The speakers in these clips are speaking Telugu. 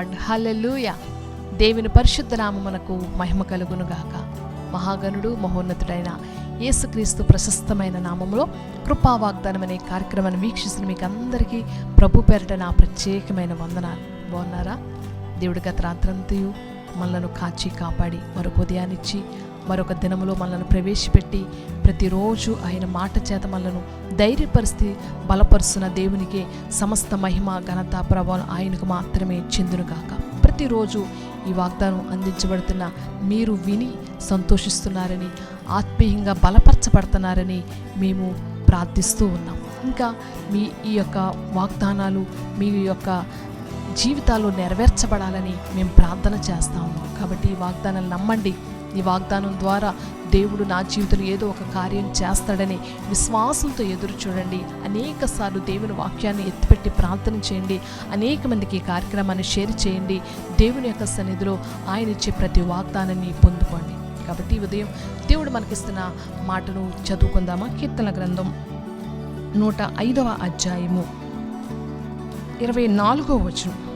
లార్డ్ హల్లెలూయ. దేవుని పరిశుద్ధ నామమునకు మహిమ కలుగునుగాక. మహాగణుడు మహోన్నతుడైన యేసుక్రీస్తు ప్రశస్తమైన నామములో కృపా వాగ్దానం అనే కార్యక్రమాన్ని వీక్షిస్తున్న మీకు అందరికీ ప్రభు పేరిట నా ప్రత్యేకమైన వందనాలు. బాగున్నారా? దేవుడి గత రాత్రంతయు మనలను కాచి కాపాడి మరొక ఉదయాన్నిచ్చి మరొక దినములో మనల్ని ప్రవేశపెట్టి ప్రతిరోజు ఆయన మాట చేత మనలను ధైర్యపరిస్థితి బలపరుస్తున్న దేవునికి సమస్త మహిమ ఘనత ప్రభావం ఆయనకు మాత్రమే చెందును కాక ప్రతిరోజు ఈ వాగ్దానం అందించబడుతున్న మీరు విని సంతోషిస్తున్నారని ఆత్మీయంగా బలపరచబడుతున్నారని మేము ప్రార్థిస్తూ ఉన్నాం. ఇంకా మీ ఈ యొక్క వాగ్దానాలు మీ యొక్క జీవితాలు నెరవేర్చబడాలని మేము ప్రార్థన చేస్తాము. కాబట్టి ఈ వాగ్దానాలు నమ్మండి. ఈ వాగ్దానం ద్వారా దేవుడు నా జీవితంలో ఏదో ఒక కార్యం చేస్తాడని విశ్వాసంతో ఎదురు చూడండి. అనేక సార్లు దేవుని వాక్యాన్ని ఎత్తిపెట్టి ప్రార్థన చేయండి. అనేక మందికి ఈ కార్యక్రమాన్ని షేర్ చేయండి. దేవుని యొక్క సన్నిధిలో ఆయన ఇచ్చే ప్రతి వాగ్దానాన్ని పొందుకోండి. కాబట్టి ఉదయం దేవుడు మనకిస్తున్న మాటను చదువుకుందామా? కీర్తన గ్రంథం నూట ఐదవ అధ్యాయము ఇరవై నాలుగో వచనం.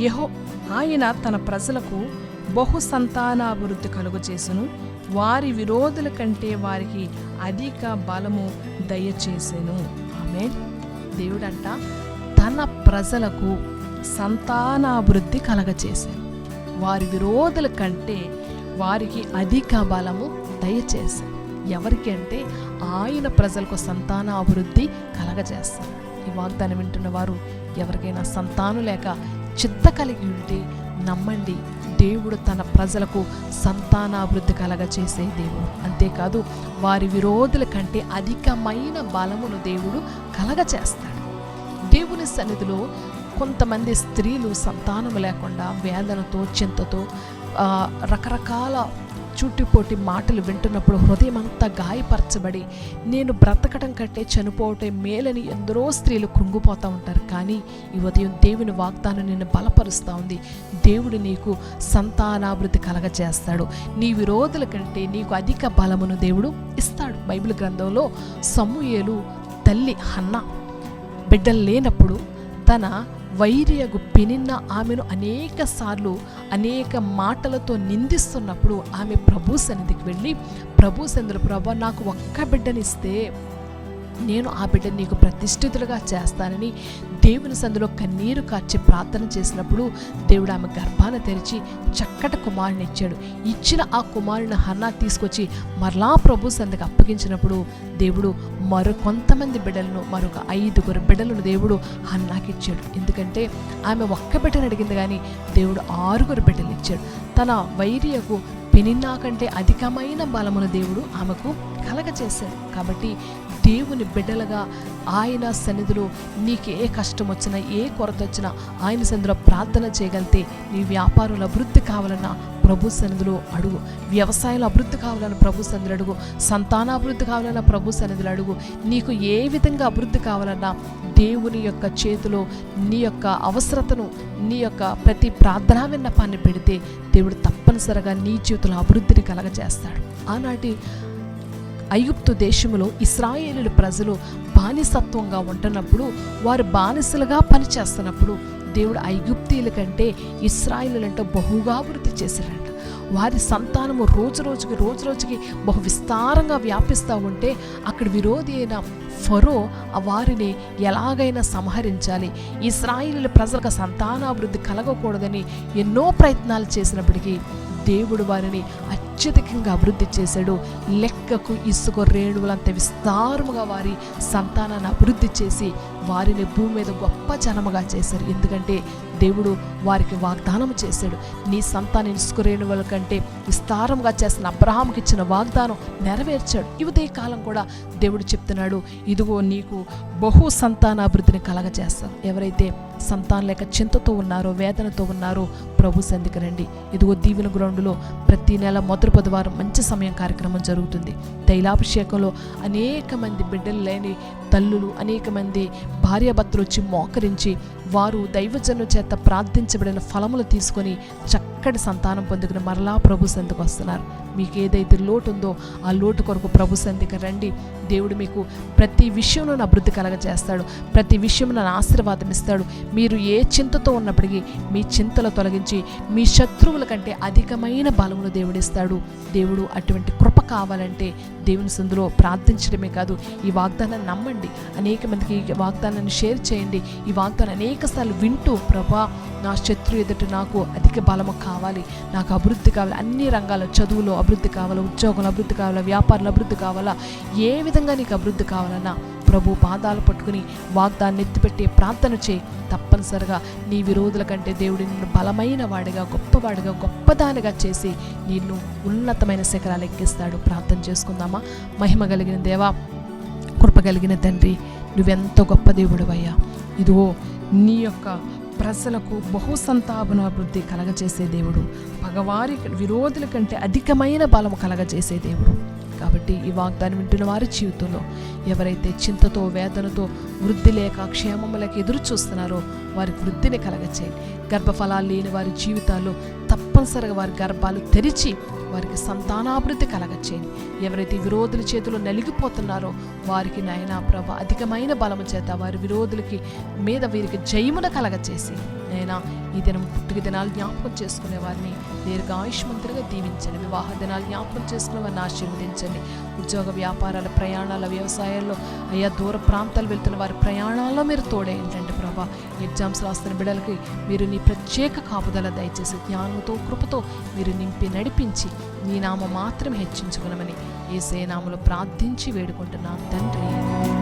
యహో ఆయన తన ప్రజలకు బహు సంతానాభివృద్ధి కలుగజేసెను. వారి విరోధుల కంటే వారికి అధిక బలము దయచేసెను. ఆమె దేవుడంట తన ప్రజలకు సంతానాభివృద్ధి కలగచేశాను వారి విరోధుల కంటే వారికి అధిక బలము దయచేశాను ఎవరికి అంటే ఆయన ప్రజలకు సంతాన అభివృద్ధి కలగజేస్తారు ఈ వాగ్దానం వింటున్న వారు ఎవరికైనా సంతానం లేక చిత్త కలిగి ఉంటే నమ్మండి దేవుడు తన ప్రజలకు సంతానాభివృద్ధి కలగచేసే దేవుడు. అంతేకాదు వారి విరోధుల కంటే అధికమైన బలమును దేవుడు కలగచేస్తాడు దేవుని సన్నిధిలో కొంతమంది స్త్రీలు సంతానం లేకుండా వేదనతో చింతతో రకరకాల చుట్టుపోటి మాటలు వింటున్నప్పుడు హృదయం అంతా గాయపరచబడి నేను బ్రతకడం కంటే చనిపోవటం మేలని ఎందరో స్త్రీలు కృంగిపోతూ ఉంటారు. కానీ ఈ ఉదయం దేవుని వాగ్దానం నిన్ను బలపరుస్తూ ఉంది. దేవుడు నీకు సంతానాభివృద్ధి కలగజేస్తాడు. నీ విరోధుల కంటే నీకు అధిక బలమును దేవుడు ఇస్తాడు. బైబిల్ గ్రంథంలో సమూయేలు తల్లి హన్నా బిడ్డలు లేనప్పుడు తన వైరియగు పెనిన్న ఆమెను అనేక సార్లు అనేక మాటలతో నిందిస్తున్నప్పుడు ఆమె ప్రభు సన్నిధికి వెళ్ళి ప్రభు సందులు ప్రభు నాకు ఒక్క బిడ్డనిస్తే నేను ఆ బిడ్డ నీకు ప్రతిష్ఠితులుగా చేస్తానని దేవుని సందులో కన్నీరు కార్చి ప్రార్థన చేసినప్పుడు దేవుడు ఆమె గర్భాన్ని తెరిచి చక్కటి కుమారుని ఇచ్చాడు. ఇచ్చిన ఆ కుమారుని హన్నా తీసుకొచ్చి మరలా ప్రభు సందకి అప్పగించినప్పుడు దేవుడు మరో కొంతమంది బిడ్డలను మరొక ఐదుగురు బిడ్డలను దేవుడు హన్నాకి ఇచ్చాడు. ఎందుకంటే ఆమె ఒక్క బిడ్డను అడిగింది కానీ దేవుడు ఆరుగురు బిడ్డలు ఇచ్చాడు. తన వైరియకు పెనిన్నా కంటే అధికమైన బలమును దేవుడు ఆమెకు కలగచేశాడు కాబట్టి దేవుని బిడ్డలుగా ఆయన సన్నిధిలో నీకు ఏ కష్టం వచ్చినా ఏ కొరత వచ్చినా ఆయన సన్నిధిలో ప్రార్థన చేయగలిగితే నీ వ్యాపారంలో అభివృద్ధి కావాలన్నా ప్రభు సన్నిధిలో అడుగు. వ్యవసాయంలో అభివృద్ధి కావాలన్నా ప్రభు సన్నిధిలో అడుగు. సంతానాభివృద్ధి కావాలన్నా ప్రభు సన్నిధిలో అడుగు. నీకు ఏ విధంగా అభివృద్ధి కావాలన్నా దేవుని యొక్క చేతిలో నీ యొక్క అవసరతను నీ యొక్క ప్రతి ప్రార్థనా విన్నపాన్ని పెడితే దేవుడు తప్పనిసరిగా నీ జీవితంలో అభివృద్ధిని కలగజేస్తాడు. ఆనాటి ఐగుప్తు దేశంలో ఇస్రాయేలు ప్రజలు బానిసత్వంగా ఉంటున్నప్పుడు వారు బానిసలుగా పనిచేస్తున్నప్పుడు దేవుడు ఐగుప్తీయుల కంటే ఇస్రాయేలులంటే బహుగా అభివృద్ధి చేశారంట వారి సంతానము రోజు రోజుకి రోజు రోజుకి బహు విస్తారంగా వ్యాపిస్తూ ఉంటే అక్కడ విరోధి అయిన ఫరో ఆ వారిని ఎలాగైనా సంహరించాలి. ఇస్రాయిల్ ప్రజలకు సంతానాభివృద్ధి కలగకూడదని ఎన్నో ప్రయత్నాలు చేసినప్పటికీ దేవుడు వారిని అత్యధికంగా అభివృద్ధి చేశాడు. లెక్కకు ఇసుక రేణువులంత విస్తారముగా వారి సంతానాన్ని అభివృద్ధి చేసి వారిని భూమి మీద గొప్ప జనముగా చేశారు. ఎందుకంటే దేవుడు వారికి వాగ్దానం చేశాడు. నీ సంతానం ఇసుక వాళ్ళ కంటే విస్తారంగా చేసిన అబ్రహాంకి ఇచ్చిన వాగ్దానం నెరవేర్చాడు. ఇవదే కాలం కూడా దేవుడు చెప్తున్నాడు ఇదిగో నీకు బహు సంతానాభివృద్ధిని కలగజేస్తాను. ఎవరైతే సంతానం లేక చింతతో ఉన్నారో వేదనతో ఉన్నారో ప్రభు సంధికి రండి. ఇదిగో దీవెన గ్రౌండ్లో ప్రతి నెల మొదటి బుధవారం మంచి సమయం కార్యక్రమం జరుగుతుంది. తైలాభిషేకంలో అనేక మంది బిడ్డలు లేని తల్లులు అనేక మంది భార్యాభర్తలు వచ్చి మోకరించి వారు దైవజను చేత ప్రార్థించబడిన ఫలములు తీసుకొని చక్క చక్కటి సంతానం పొందుకుని మరలా ప్రభు సందుకు వస్తున్నారు. మీకు ఏదైతే లోటు ఉందో ఆ లోటు కొరకు ప్రభు సంధికి రండి. దేవుడు మీకు ప్రతి విషయంలో అభివృద్ధి కలగజేస్తాడు ప్రతి విషయంలో ఆశీర్వాదం ఇస్తాడు. మీరు ఏ చింతతో ఉన్నప్పటికీ మీ చింతలు తొలగించి మీ శత్రువుల కంటే అధికమైన బలమును దేవుడిస్తాడు దేవుడు అటువంటి కృప కావాలంటే దేవుని సందులో ప్రార్థించడమే కాదు ఈ వాగ్దానాన్ని నమ్మండి. అనేక మందికి ఈ వాగ్దానాన్ని షేర్ చేయండి. ఈ వాగ్దానం అనేక సార్లు వింటూ ప్రభా నా శత్రు ఎదుట నాకు అధిక బలము కావాలి. కావాలి. నాకు అభివృద్ధి కావాలి. అన్ని రంగాల్లో చదువులో అభివృద్ధి కావాలా ఉద్యోగంలో అభివృద్ధి కావాలా వ్యాపారంలో అభివృద్ధి కావాలా ఏ విధంగా నీకు అభివృద్ధి కావాలన్నా ప్రభు పాదాలు పట్టుకుని వాగ్దాన్ని ఎత్తిపెట్టే ప్రార్థన చేయి. తప్పనిసరిగా నీ విరోధుల కంటే దేవుడి నిన్ను బలమైన వాడిగా గొప్పవాడిగా గొప్పదానిగా చేసి నిన్ను ఉన్నతమైన శిఖరాలు ఎక్కిస్తాడు. ప్రార్థన చేసుకుందామా? మహిమ కలిగిన దేవా కృప కలిగిన తండ్రి నువ్వెంతో గొప్ప దేవుడివయ్యా. ఇదిగో నీ యొక్క ప్రజలకు బహు సంతాపన అభివృద్ధి కలగజేసే దేవుడు. పగవారి విరోధుల కంటే అధికమైన బలం కలగజేసే దేవుడు. కాబట్టి ఈ వాగ్దానం వింటున్న వారి జీవితంలో ఎవరైతే చింతతో వేదనతో వృద్ధి లేక క్షేమములకు ఎదురు చూస్తున్నారో వారికి వృద్ధిని కలగచేయండి. గర్భఫలాలు లేని వారి జీవితాల్లో తప్పనిసరిగా వారి గర్భాలు తెరిచి వారికి సంతానాభివృద్ధి కలగచ్చేయండి ఎవరైతే విరోధుల చేతిలో నలిగిపోతున్నారో వారికి నాయనా ప్రభ అధికమైన బలము చేత వారి విరోధులకి మీద వీరికి జయమున కలగచేసి నైనా ఈ దినం పుట్టుక దినాలు జ్ఞాపకం చేసుకునే వారిని దీర్ఘాయుష్మంతులుగా దీవించండి. వివాహ దినాలు జ్ఞాపకం చేసుకునే వారిని ఆశీర్వదించండి. ఉద్యోగ వ్యాపారాల ప్రయాణాల వ్యవసాయాల్లో అయ్యా దూర ప్రాంతాలు వెళ్తున్న వారి ప్రయాణాల్లో మీరు తోడేంటండి ప్రభా ఎగ్జామ్స్ రాస్తున్న బిడ్డలకి మీరు నీ ప్రత్యేక కాపుదల దయచేసి జ్ఞానంతో కృపతో మీరు నింపి నడిపించి నీ నామ మాత్రం హెచ్చించుకునమని ఏసే నామలు ప్రార్థించి వేడుకుంటున్నాను తండ్రి